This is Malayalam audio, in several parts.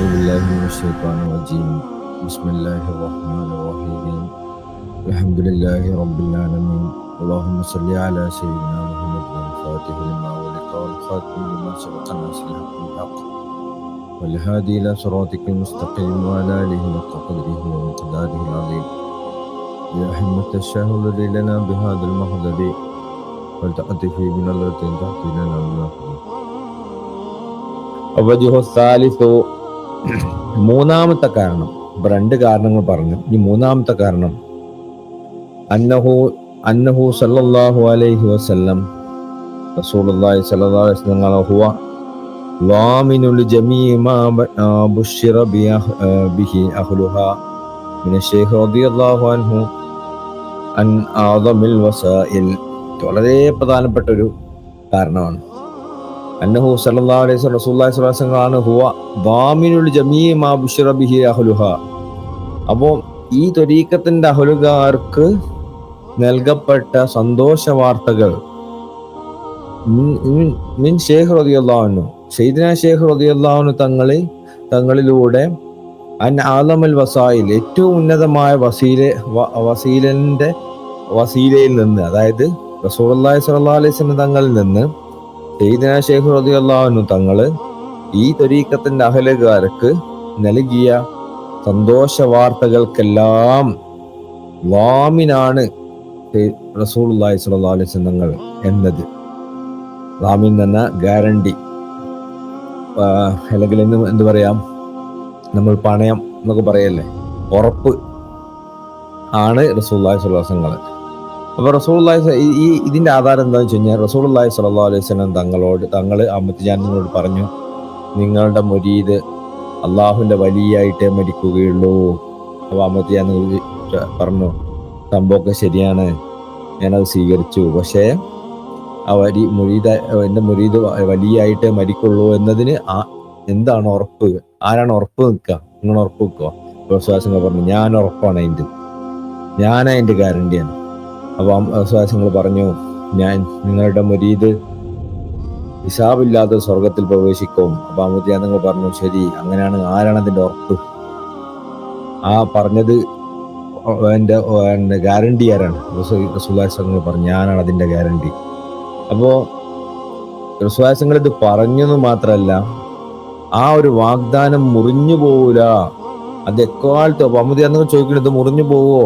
أعوذ بالله من الشيطان الرجيم. بسم الله الرحمن الرحيم. الحمد لله رب العالمين. اللهم صل على سيدنا محمد الفاتح لما ولق والخاتم لما سبق ناصر الحق بالحق والهادي إلى صراطك المستقيم وعلى آله حق قدره ومقداره العظيم. يا أحمة الشهود لنا بهذا المهدب والتأتي من الله تأتي لنا بالمهدب الوجه الثالث മൂന്നാമത്തെ കാരണം രണ്ട് കാരണങ്ങൾ പറഞ്ഞു. ഈ മൂന്നാമത്തെ കാരണം അന്നഹു അന്നഹു സല്ലല്ലാഹു അലൈഹി വസല്ലം റസൂലുള്ളാഹി സല്ലല്ലാഹു അലൈഹി വസല്ലം ഹുവ ളാമിനുൽ ജമീഇ മാ ബ- ആ, ബുശ്ശിറ ബിഅഹ്- ആ, ബിഹി അഹ്ലുഹാ മിന ശൈഖ് റളിയല്ലാഹു അൻഹു അൻ ആദമിൽ വസാഇൽ. വളരെ പ്രധാനപ്പെട്ട ഒരു കാരണമാണ്. അന്നഹു സല്ലല്ലാഹു അലൈഹി വസല്ലം ആണ് ഹുവ മാ ബുശ്ശിറ ബിഹി അഹ്ലുഹ. അപ്പോൾ ഈ ത്വരീക്കത്തിന്റെ അഹലുകാർക്ക് നൽകപ്പെട്ട സന്തോഷ വാർത്തകൾ മിൻ- ഷേഖ് റതിയുള്ളാഹുനു ഷെയ്ദിന ഷേഖ് റളിയല്ലാഹു തങ്ങളെ തങ്ങളിലൂടെ അൻ ആലമൽ വസായിൽ ഏറ്റവും ഉന്നതമായ വസീല വ- വസീലന്റെ വസീലയിൽ നിന്ന് അതായത് റസൂലുള്ളാഹി സ്വല്ലാ അലൈഹി തങ്ങളിൽ നിന്ന് സെയ്ദിന ഷേഖ് റളിയല്ലാഹു തങ്ങൾ ഈ തൊരീക്കത്തിന്റെ അഹലുകാർക്ക് നൽകിയ സന്തോഷ വാർത്തകൾക്കെല്ലാം വാമിനാണ് റസൂലുള്ളാഹി സ്വല്ലല്ലാഹു അലൈഹി വസല്ലം തങ്ങൾ എന്നത്. റാമിൻ എന്ന ഗ്യാരണ്ടി. അല്ലെങ്കിൽ എന്ന് എന്ത് പറയാം? നമ്മൾ പണയം എന്നൊക്കെ പറയല്ലേ? ഉറപ്പ് ആണ് റസൂലുള്ളാഹി സ്വല്ലല്ലാഹു അപ്പൊ റസൂലുള്ളാഹി ഈ- ഇതിന്റെ ആധാരം എന്താണെന്ന് വെച്ച് കഴിഞ്ഞാൽ റസൂലുള്ളാഹി സ്വല്ലല്ലാഹു അലൈഹി സ്വലം തങ്ങളോട് തങ്ങൾ അമ്മത്തിജാനോട് പറഞ്ഞു നിങ്ങളുടെ മുരീദ് അള്ളാഹുവിന്റെ വലിയായിട്ടേ മരിക്കുകയുള്ളൂ. അപ്പൊ അമ്മത്തിജാൻ പറഞ്ഞു സംഭവമൊക്കെ ശരിയാണ് ഞാനത് സ്വീകരിച്ചു. പക്ഷേ ആ വരി മുരീദ് എന്റെ മുരീദ് വലിയായിട്ടേ മരിക്കുള്ളൂ എന്നതിന് ആ എന്താണ് ഉറപ്പ്? ആരാണ് ഉറപ്പ് നിൽക്കുക? നിങ്ങൾ ഉറപ്പ് നിൽക്കുക. വിശ്വാസങ്ങൾ പറഞ്ഞു ഞാൻ ഉറപ്പാണ് അതിന്റെ ഞാൻ ഗ്യാരണ്ടിയാണ് അപ്പൊ വിശ്വാസങ്ങൾ പറഞ്ഞു ഞാൻ നിങ്ങളുടെ മുരീത് ഹിസാബില്ലാതെ സ്വർഗത്തിൽ പ്രവേശിക്കും. അപ്പൊ അമുദ്യ നിങ്ങൾ പറഞ്ഞു ശരി അങ്ങനെയാണ് ആരാണ് അതിന്റെ ഉറപ്പ്? ആ പറഞ്ഞത് എന്റെ എന്റെ ഗ്യാരണ്ടി ആരാണ്? റസുലാസങ്ങൾ പറഞ്ഞു ഞാനാണ് അതിന്റെ ഗ്യാരണ്ടി അപ്പോ റസുലാസങ്ങൾ ഇത് പറഞ്ഞെന്ന് മാത്രമല്ല ആ ഒരു വാഗ്ദാനം മുറിഞ്ഞു പോവൂല. അത് എക്കാലത്തും നിങ്ങൾ ചോദിക്കുന്നത് മുറിഞ്ഞു പോവോ?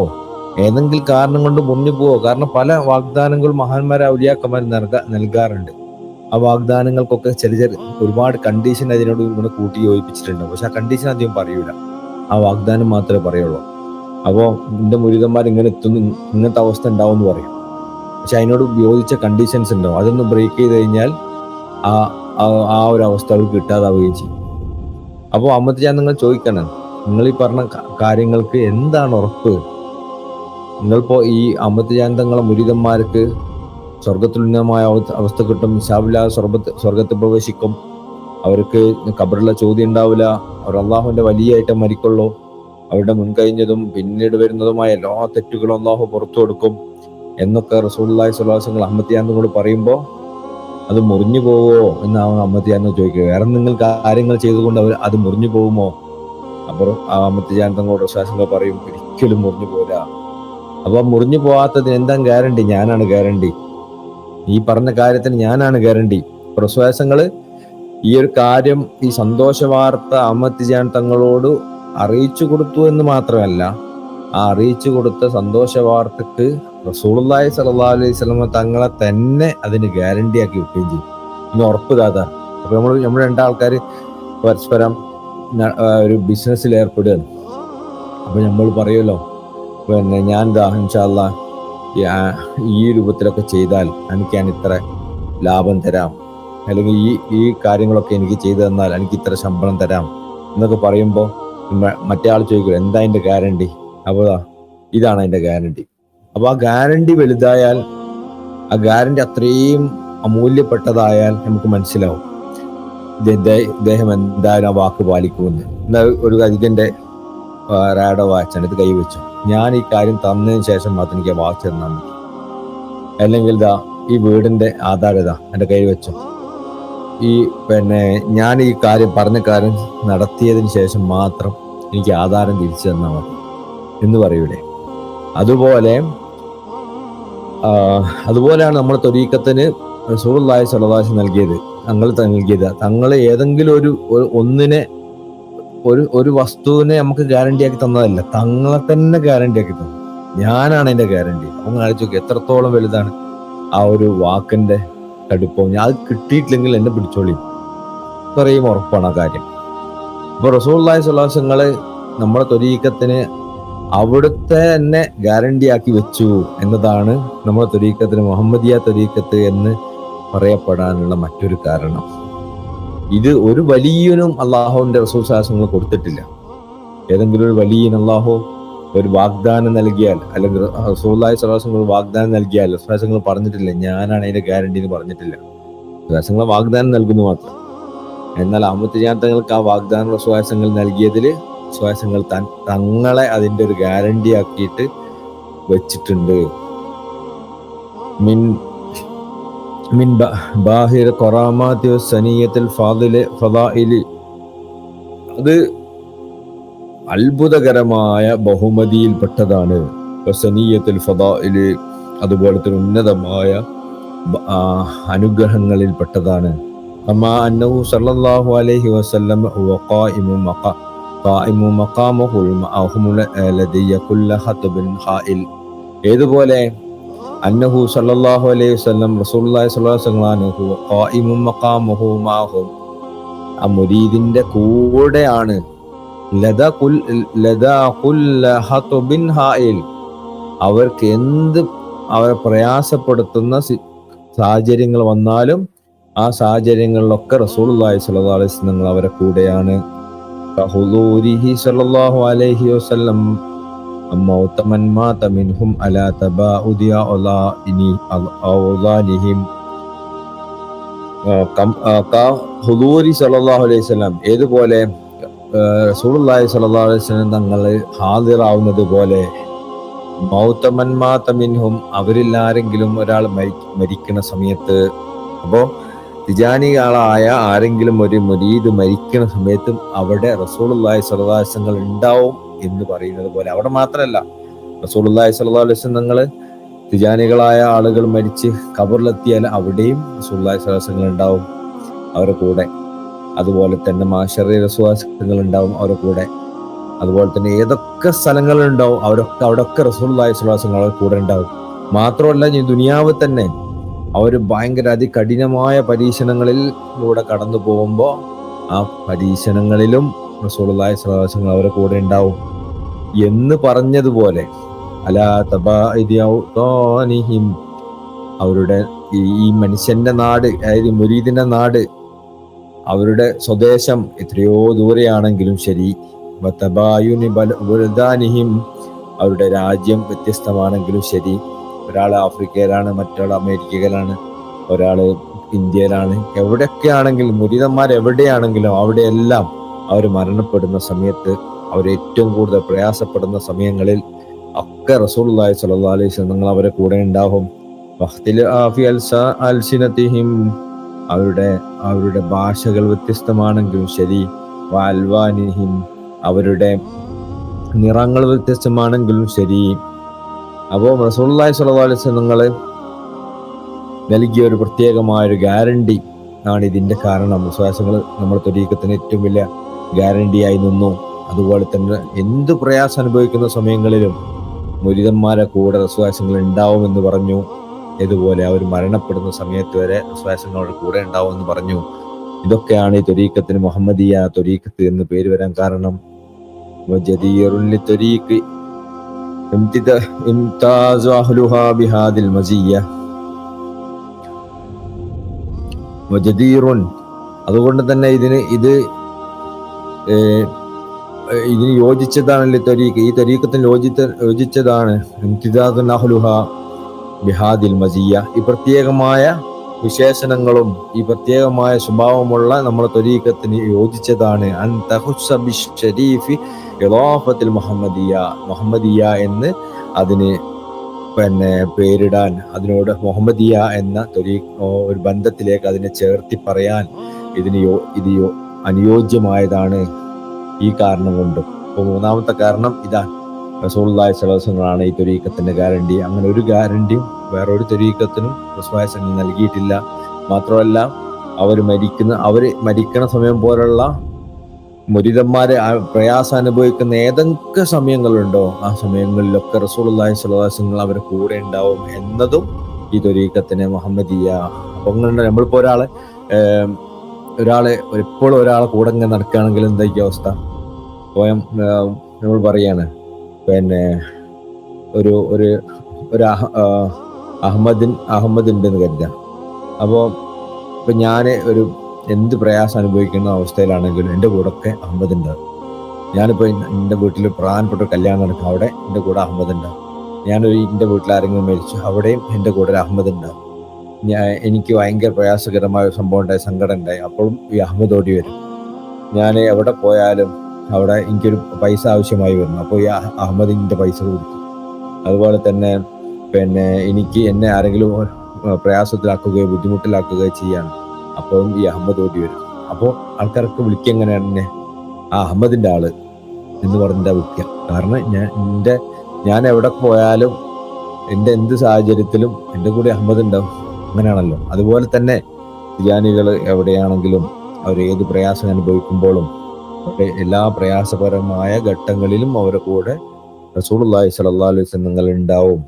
ഏതെങ്കിലും കാരണം കൊണ്ട് മുന്നിൽ പോവോ? കാരണം പല വാഗ്ദാനങ്ങളും മഹാന്മാരെ ഔലിയാക്കന്മാർ നൽക നൽകാറുണ്ട്. ആ വാഗ്ദാനങ്ങൾക്കൊക്കെ ചെറിയ ചെറിയ ഒരുപാട് കണ്ടീഷൻ അതിനോട് ഇങ്ങനെ കൂട്ടി യോജിപ്പിച്ചിട്ടുണ്ട്. പക്ഷെ ആ കണ്ടീഷൻ അധികം പറയൂല. ആ വാഗ്ദാനം മാത്രമേ പറയുള്ളൂ. അപ്പോൾ എന്റെ മുരുകന്മാർ ഇങ്ങനെ എത്തുന്നു ഇങ്ങനത്തെ അവസ്ഥ ഉണ്ടാവും എന്ന് പറയും. പക്ഷെ അതിനോട് യോജിച്ച കണ്ടീഷൻസ് ഉണ്ടാവും അതൊന്ന് ബ്രേക്ക് ചെയ്ത് കഴിഞ്ഞാൽ ആ ആ- ആ ഒരു അവസ്ഥ അവർക്ക് കിട്ടാതാവുകയും ചെയ്യും. അപ്പോൾ അമ്മത്ത് ഞാൻ നിങ്ങൾ ചോദിക്കണം. നിങ്ങൾ ഈ പറഞ്ഞ കാര്യങ്ങൾക്ക് എന്താണ് ഉറപ്പ്? നിങ്ങളിപ്പോ ഈ അമൃതജാന്തങ്ങളെ മുരിതന്മാർക്ക് സ്വർഗത്തുല്യമായ അവസ്ഥ- കിട്ടും. ഹിസാബില്ലാതെ സ്വർഗത്ത് സ്വർഗത്തിൽ പ്രവേശിക്കും. അവർക്ക് കബറുള്ള ചോദ്യം ഉണ്ടാവില്ല. അവർ അള്ളാഹുവിന്റെ വലിയായിട്ട് മരിക്കുള്ളൂ. അവരുടെ മുൻകഴിഞ്ഞതും പിന്നീട് വരുന്നതുമായ എല്ലാ തെറ്റുകളും അള്ളാഹു പുറത്തു കൊടുക്കും എന്നൊക്കെ റസൂള്ളി സ്വലാസങ്ങൾ അഹമ്മദിയാന്നോട് പറയുമ്പോൾ അത് മുറിഞ്ഞു പോവോ എന്നാണ് അമ്മത്തിയാന്ന് ചോദിക്കുക. വേറെ നിങ്ങൾ കാര്യങ്ങൾ ചെയ്തുകൊണ്ട് അവർ അത് മുറിഞ്ഞു പോകുമോ? അപ്പോൾ ആ അഹമ്മദിയാൻ റസാസങ്ങൾ പറയും ഒരിക്കലും മുറിഞ്ഞു പോരാ അപ്പൊ മുറിഞ്ഞു പോവാത്തതിന് എന്താ ഗ്യാരണ്ടി ഞാനാണ് ഗ്യാരണ്ടി ഈ പറഞ്ഞ കാര്യത്തിന് ഞാനാണ് ഗ്യാരണ്ടി പ്രശ്വാസങ്ങൾ ഈ ഒരു കാര്യം ഈ സന്തോഷ വാർത്ത അമ്മത്തിജാൻ തങ്ങളോട് അറിയിച്ചു കൊടുത്തു എന്ന് മാത്രമല്ല ആ അറിയിച്ചു കൊടുത്ത സന്തോഷ വാർത്തക്ക് റസൂളുള്ളാഹി സല്ലാ അലൈഹി വസല്ലമ തങ്ങളെ തന്നെ അതിന് ഗ്യാരണ്ടി ആക്കി വെക്കുകയും ചെയ്യും ഇനി ഉറപ്പ് താതാ അപ്പൊ നമ്മൾ നമ്മൾ രണ്ടാൾക്കാർ പരസ്പരം ഒരു ബിസിനസ്സിൽ ഏർപ്പെടുകയാണ്. അപ്പൊ നമ്മൾ പറയുമല്ലോ പിന്നെ ഞാൻ ദാ ഇൻഷാല്ല ഈ രൂപത്തിലൊക്കെ ചെയ്താൽ എനിക്ക് ഞാൻ ഇത്ര ലാഭം തരാം. അല്ലെങ്കിൽ ഈ ഈ കാര്യങ്ങളൊക്കെ എനിക്ക് ചെയ്തു തന്നാൽ എനിക്ക് ഇത്ര ശമ്പളം തരാം എന്നൊക്കെ പറയുമ്പോൾ മറ്റേ ആൾ ചോദിക്കും എന്താ അതിന്റെ ഗ്യാരണ്ടി അപ്പോൾ ഇതാണ് അതിന്റെ ഗ്യാരണ്ടി അപ്പോൾ ആ ഗ്യാരണ്ടി വലുതായാൽ ആ ഗ്യാരണ്ടി അത്രയും അമൂല്യപ്പെട്ടതായാൽ നമുക്ക് മനസ്സിലാവും ഇദ്ദേഹം എന്തായാലും ആ വാക്ക് പാലിക്കുമെന്ന്. എന്നാൽ ഒരു ഇതിന്റെ റാഡോ വാച്ചാണ് ഇത് കൈവച്ചു. ഞാൻ ഈ കാര്യം തന്നതിന് ശേഷം മാത്രം എനിക്ക് വാച്ച് തന്നാൽ മതി അല്ലെങ്കിൽ ഇതാ ഈ വീടിന്റെ ആധാരം ഇതാ എന്റെ കയ്യിൽ വെച്ചോ. ഈ പിന്നെ ഞാൻ ഈ കാര്യം പറഞ്ഞ കാര്യം നടത്തിയതിന് ശേഷം മാത്രം എനിക്ക് ആധാരം തിരിച്ചു തന്നാൽ മതി. എന്ന് പറയൂലേ. അതുപോലെ അതുപോലെയാണ് നമ്മുടെ തൊരീക്കത്തിന് റസൂലുള്ളാഹി സ്വല്ലല്ലാഹു നൽകിയത്. തങ്ങൾ നൽകിയത്. തങ്ങൾ ഏതെങ്കിലും ഒരു- ഒന്നിനെ ഒരു ഒരു വസ്തുവിനെ നമുക്ക് ഗ്യാരണ്ടി ആക്കി തന്നതല്ല. തങ്ങളെ തന്നെ ഗ്യാരണ്ടി ആക്കി തന്നു. ഞാനാണ് എന്റെ ഗ്യാരണ്ടി അപ്പം കാണിച്ചു നോക്കി എത്രത്തോളം വലുതാണ് ആ ഒരു വാക്കിന്റെ കടുപ്പം ഞാൻ അത് കിട്ടിയിട്ടില്ലെങ്കിൽ എന്നെ പിടിച്ചോളിയും ഇത്രയും ഉറപ്പാണ് ആ കാര്യം. ഇപ്പൊ റസൂള്ളി സ്വലാസങ്ങൾ നമ്മുടെ തൊരീക്കത്തിന് അവിടുത്തെ തന്നെ ഗ്യാരണ്ടി ആക്കി വെച്ചു എന്നതാണ് നമ്മുടെ തൊരീക്കത്തിന് മുഹമ്മദിയ തൊരീക്കത്ത് എന്ന് പറയപ്പെടാനുള്ള മറ്റൊരു കാരണം. ഇത് ഒരു വലിയനും അള്ളാഹുവിന്റെ റസൂൽ ശാസനങ്ങൾ കൊടുത്തിട്ടില്ല. ഏതെങ്കിലും ഒരു വലിയൻ അള്ളാഹു ഒരു വാഗ്ദാനം നൽകിയാൽ അല്ലെങ്കിൽ റസൂല്ലായി സർവാസങ്ങൾ വാഗ്ദാനം നൽകിയാൽ സ്വലാസങ്ങൾ പറഞ്ഞിട്ടില്ല ഞാനാണ് അതിന്റെ ഗ്യാരണ്ടി എന്ന് പറഞ്ഞിട്ടില്ല. സ്വലാസങ്ങൾ വാഗ്ദാനം നൽകുന്നു മാത്രം. എന്നാൽ അമത്ത് ജാതങ്ങൾക്ക് ആ വാഗ്ദാന സ്വയാസങ്ങൾ നൽകിയതിൽ തൻ തങ്ങളെ അതിന്റെ ഒരു ഗ്യാരണ്ടി ആക്കിയിട്ട് വെച്ചിട്ടുണ്ട്. മിൻ മിൻ ബാഹിർ കൊറാമാത്തി ഫാദിൽ ഫദായിൽ. അത് അത്ഭുതകരമായ ബഹുമതിയിൽപ്പെട്ടതാണ്. സനീയത്തിൽ ഫദായിൽ അതുപോലെ തന്നെ ഉന്നതമായ അനുഗ്രഹങ്ങളിൽ പെട്ടതാണ് അനുഗ്രഹങ്ങളിൽപ്പെട്ടതാണ്. അന്നഹു സല്ലല്ലാഹു അലൈഹി വസല്ലം ഖായിമു ഖായിൽ. ഏതുപോലെ അന്നഹു സല്ലല്ലാഹു അലൈഹി വസല്ലം ഹുവ മഖാമുഹു ആ മുരീദിന്റെ കൂടെയാണ്. അവർക്ക് എന്ത് അവരെ പ്രയാസപ്പെടുത്തുന്ന സാഹചര്യങ്ങൾ വന്നാലും ആ സാഹചര്യങ്ങളിലൊക്കെ റസൂലുള്ളാഹി സ്വല്ലല്ലാഹു അലൈഹി വസല്ലം അവരെ കൂടെയാണ്. ഹുദൂരിഹി സ്വല്ലല്ലാഹു അലൈഹി വസല്ലം موت من مات منهم على تباعد أوضانهم ഹുദൂരി സല്ലല്ലാഹു അലൈഹി വസല്ലം ഏതുപോലെ റസൂലുള്ളാഹി സ്വല്ലല്ലാഹു അലൈഹി വസല്ലം തങ്ങൾ ഹാദിറാവുന്നത് പോലെ മൗത്തമൻ മാത മിൻഹും അവരിൽ ആരെങ്കിലും ഒരാൾ മരി മരിക്കുന്ന സമയത്ത് അപ്പോ തിജാനികളായ ആരെങ്കിലും ഒരു മുരീദ് മരിക്കുന്ന സമയത്തും അവിടെ റസൂലുള്ളാഹി സ്വല്ലല്ലാഹു അലൈഹി വസല്ലം ഉണ്ടാവും എന്ന് പറയുന്നത് പോലെ. അവിടെ മാത്രമല്ല റസൂലുള്ളാഹി സ്വല്ലല്ലാഹു അലൈഹി തങ്ങൾ തിജാനികളായ ആളുകൾ മരിച്ച് കബറിലെത്തിയാൽ അവിടെയും റസൂലുള്ളാഹി സ്വലാസങ്ങൾ ഉണ്ടാവും അവരുടെ കൂടെ. അതുപോലെ തന്നെ മാഷറി റസൂലുള്ളാഹി ഉണ്ടാവും അവരുടെ കൂടെ. അതുപോലെ തന്നെ ഏതൊക്കെ സ്ഥലങ്ങളുണ്ടാവും അവരൊക്കെ അവിടെയൊക്കെ റസൂലുള്ളാഹി സ്വലാസങ്ങൾ അവരുടെ കൂടെ ഉണ്ടാവും. മാത്രമല്ല ഈ ദുനിയാവ് തന്നെ അവർ ഭയങ്കര അതികഠിനമായ പരീക്ഷണങ്ങളിലൂടെ കടന്നു പോകുമ്പോൾ ആ പരീക്ഷണങ്ങളിലും റസൂലുള്ളാഹി സ്വലാസങ്ങൾ അവരുടെ കൂടെ ഉണ്ടാവും. എന്ന് പറഞ്ഞതുപോലെ അലാ അവരുടെ ഈ മനുഷ്യന്റെ നാട് അതായത് മുരീദിന്റെ നാട് അവരുടെ സ്വദേശം എത്രയോ ദൂരെയാണെങ്കിലും ശരി. വതബായുനി ബല- ബുൽദാനിഹിം അവരുടെ രാജ്യം വ്യത്യസ്തമാണെങ്കിലും ശരി. ഒരാൾ ആഫ്രിക്കയിലാണ് മറ്റൊരാൾ അമേരിക്കയിലാണ് ഒരാൾ ഇന്ത്യയിലാണ്. എവിടെയൊക്കെ ആണെങ്കിലും മുരീതന്മാർ എവിടെയാണെങ്കിലും അവിടെയെല്ലാം അവർ മരണപ്പെടുന്ന സമയത്ത് അവർ ഏറ്റവും കൂടുതൽ പ്രയാസപ്പെടുന്ന സമയങ്ങളിൽ ഒക്കെ റസൂലുള്ളാഹി സല്ലാ അലൈഹി നിങ്ങൾ അവരെ കൂടെ ഉണ്ടാവും. അൽസിനത്തിഹിം അവരുടെ അവരുടെ ഭാഷകൾ വ്യത്യസ്തമാണെങ്കിലും ശരി. വാൽവാനിഹിം അവരുടെ നിറങ്ങൾ വ്യത്യസ്തമാണെങ്കിലും ശരി. അപ്പോൾ അലൈഹി വസല്ലം നിങ്ങൾ നൽകിയ ഒരു പ്രത്യേകമായ ഒരു ഗ്യാരണ്ടി ആണ് ഇതിന്റെ കാരണം. വിശ്വാസങ്ങൾ നമ്മുടെ തൊരീക്കത്തിന് ഏറ്റവും വലിയ ഗ്യാരണ്ടിയായി നിന്നു. അതുപോലെ തന്നെ എന്ത് പ്രയാസം അനുഭവിക്കുന്ന സമയങ്ങളിലും മുരിതന്മാരെ കൂടെ ഉണ്ടാവും ഉണ്ടാവുമെന്ന് പറഞ്ഞു. ഇതുപോലെ അവർ മരണപ്പെടുന്ന സമയത്ത് വരെ റസ്വാസങ്ങളോട് കൂടെ ഉണ്ടാവുമെന്ന് പറഞ്ഞു. ഇതൊക്കെയാണ് ഈ തൊരീക്കത്തിന് മുഹമ്മദിയ തൊരീക്കത്ത് എന്ന് പേര് വരാൻ കാരണം. അതുകൊണ്ട് തന്നെ ഇതിന് ഇത് ഇതിന് യോജിച്ചതാണല്ലേ തൊരീക്ക് ഈ തൊരീക്കത്തിന് യോജിച്ച യോജിച്ചതാണ്. ബിഹാദിൽ മസിയ. ഈ പ്രത്യേകമായ വിശേഷണങ്ങളും ഈ പ്രത്യേകമായ സ്വഭാവമുള്ള നമ്മുടെ തൊരീക്കത്തിന് യോജിച്ചതാണ്. ഇളാഫത്തിൽ മുഹമ്മദിയ മുഹമ്മദിയ എന്ന് അതിന് പിന്നെ പേരിടാൻ അതിനോട് മുഹമ്മദിയ എന്ന തൊരീ ഒരു ബന്ധത്തിലേക്ക് അതിനെ ചേർത്തി പറയാൻ ഇതിന് ഇത് അനുയോജ്യമായതാണ്. ഈ കാരണം കൊണ്ടും. അപ്പോൾ മൂന്നാമത്തെ കാരണം ഇതാണ് റസൂള്ളായ ചിലവസങ്ങളാണ് ഈ തൊരീക്കത്തിന്റെ ഗ്യാരണ്ടി അങ്ങനെ ഒരു ഗ്യാരണ്ടിയും വേറൊരു തൊരീക്കത്തിനും റസൂലായ സംഘം നൽകിയിട്ടില്ല. മാത്രമല്ല അവർ മരിക്കുന്ന അവർ മരിക്കണ സമയം പോലുള്ള മുരിതന്മാരെ പ്രയാസം അനുഭവിക്കുന്ന ഏതൊക്കെ സമയങ്ങളുണ്ടോ ആ സമയങ്ങളിലൊക്കെ അലൈഹി വസല്ലം അവരെ കൂടെ ഉണ്ടാവും എന്നതും ഈ തൊരീക്കത്തിന് മുഹമ്മദിയ. അങ്ങനെ നമ്മളിപ്പോ ഒരാളെ ഒരാളെ എപ്പോഴും ഒരാളെ കൂടെ ഇങ്ങനെ നടക്കുകയാണെങ്കിൽ എന്തായിരിക്കും അവസ്ഥ? സ്വയം നമ്മൾ പറയാണ് പിന്നെ ഒരു ഒരു ഒരു അഹമ്മദിൻ അഹമ്മദ് ഉണ്ടെന്ന് കരുതാം അപ്പോൾ ഇപ്പൊ ഞാൻ ഒരു എന്ത് പ്രയാസം അനുഭവിക്കുന്ന അവസ്ഥയിലാണെങ്കിലും എന്റെ കൂടെ ഒക്കെ അഹമ്മദ് ഉണ്ടാവും ഞാനിപ്പോൾ എന്റെ വീട്ടിൽ പ്രധാനപ്പെട്ട കല്യാണം നടക്കും. അവിടെ എന്റെ കൂടെ അഹമ്മദ് ഉണ്ട് ഞാനൊരു എന്റെ വീട്ടിൽ ആരെങ്കിലും മരിച്ചു അവിടെയും എന്റെ കൂടെ ഒരു അഹമ്മദ് ഉണ്ടാവും ഞാൻ എനിക്ക് ഭയങ്കര പ്രയാസകരമായ ഒരു സംഭവം ഉണ്ടായി സങ്കടം ഉണ്ടായി. അപ്പോഴും ഈ അഹമ്മദ് ഓടി വരും. ഞാൻ എവിടെ പോയാലും അവിടെ എനിക്കൊരു പൈസ ആവശ്യമായി വരുന്നു അപ്പോൾ ഈ അഹമ്മദിന്റെ പൈസ കൊടുക്കും അതുപോലെ തന്നെ പിന്നെ എനിക്ക് എന്നെ ആരെങ്കിലും പ്രയാസത്തിലാക്കുകയോ ബുദ്ധിമുട്ടിലാക്കുകയോ ചെയ്യാണ്. അപ്പോഴും ഈ അഹമ്മദ് ഓടി വരും. അപ്പോൾ ആൾക്കാർക്ക് വിളിക്കുക എങ്ങനെയാണ് എന്നെ? ആ അഹമ്മദിന്റെ ആൾ എന്ന് പറഞ്ഞാൽ വിളിക്കുക. കാരണം ഞാൻ എന്റെ ഞാൻ എവിടെ പോയാലും എന്റെ എന്ത് സാഹചര്യത്തിലും എന്റെ കൂടെ അഹമ്മദ് ഉണ്ടാവും. അങ്ങനെയാണല്ലോ. അതുപോലെ തന്നെ ധ്യാനികൾ എവിടെയാണെങ്കിലും അവർ ഏത് പ്രയാസം അനുഭവിക്കുമ്പോഴും അവരുടെ എല്ലാ പ്രയാസപരമായ ഘട്ടങ്ങളിലും അവരുടെ കൂടെ റസൂലുള്ളാഹി സ്വല്ലല്ലാഹു അലൈഹി വസല്ലം ഉണ്ടാവും.